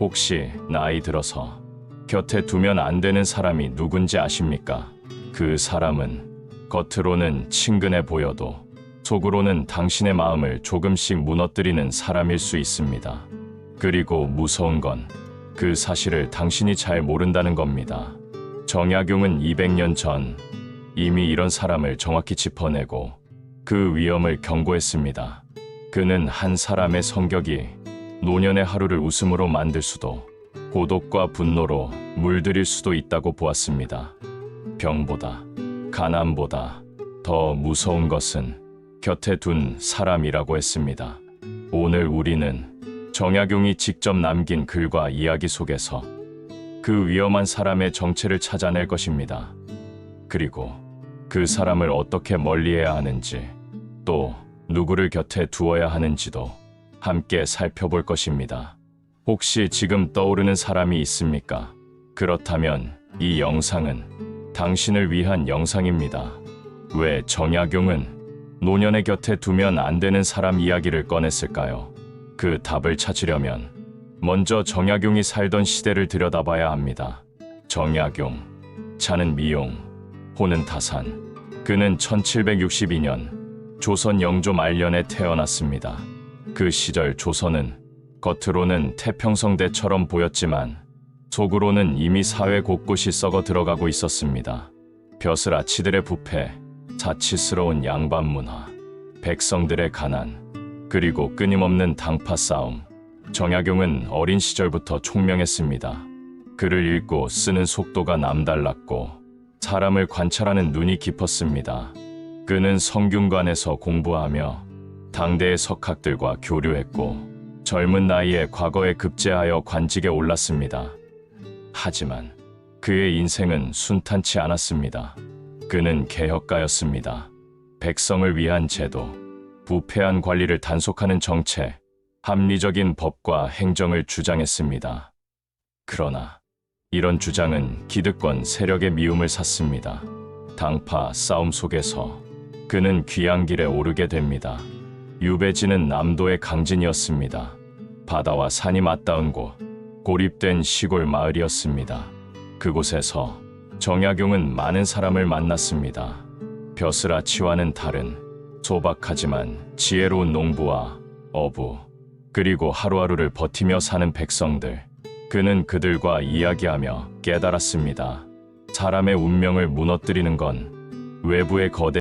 혹시 나이 들어서 곁에 두면 안 되는 사람이 누군지 아십니까? 그 사람은 겉으로는 친근해 보여도 속으로는 당신의 마음을 조금씩 무너뜨리는 사람일 수 있습니다. 그리고 무서운 건 그 사실을 당신이 잘 모른다는 겁니다. 정약용은 200년 전 이미 이런 사람을 정확히 짚어내고 그 위험을 경고했습니다. 그는 한 사람의 성격이 노년의 하루를 웃음으로 만들 수도 고독과 분노로 물들일 수도 있다고 보았습니다. 병보다 가난보다 더 무서운 것은 곁에 둔 사람이라고 했습니다. 오늘 우리는 정약용이 직접 남긴 글과 이야기 속에서 그 위험한 사람의 정체를 찾아낼 것입니다. 그리고 그 사람을 어떻게 멀리해야 하는지 또 누구를 곁에 두어야 하는지도 함께 살펴볼 것입니다. 혹시 지금 떠오르는 사람이 있습니까? 그렇다면 이 영상은 당신을 위한 영상입니다. 왜 정약용은 노년의 곁에 두면 안 되는 사람 이야기를 꺼냈을까요? 그 답을 찾으려면 먼저 정약용이 살던 시대를 들여다봐야 합니다. 정약용, 차는 미용, 호는 타산. 그는 1762년 조선 영조 말년에 태어났습니다. 그 시절 조선은 겉으로는 태평성대처럼 보였지만 속으로는 이미 사회 곳곳이 썩어 들어가고 있었습니다. 벼슬아치들의 부패, 자치스러운 양반 문화, 백성들의 가난, 그리고 끊임없는 당파 싸움. 정약용은 어린 시절부터 총명했습니다. 글을 읽고 쓰는 속도가 남달랐고 사람을 관찰하는 눈이 깊었습니다. 그는 성균관에서 공부하며 당대의 석학들과 교류했고 젊은 나이에 과거에 급제하여 관직에 올랐습니다. 하지만 그의 인생은 순탄치 않았습니다. 그는 개혁가였습니다. 백성을 위한 제도, 부패한 관리를 단속하는 정책, 합리적인 법과 행정을 주장했습니다. 그러나 이런 주장은 기득권 세력의 미움을 샀습니다. 당파 싸움 속에서 그는 귀양길에 오르게 됩니다. 유배지는 남도의 강진이었습니다. 바다와 산이 맞닿은 곳, 고립된 시골 마을이었습니다. 그곳에서 정약용은 많은 사람을 만났습니다. 벼슬아치와는 다른 소박하지만 지혜로운 농부와 어부, 그리고 하루하루를 버티며 사는 백성들. 그는 그들과 이야기하며 깨달았습니다. 사람의 운명을 무너뜨리는 건 외부의 거대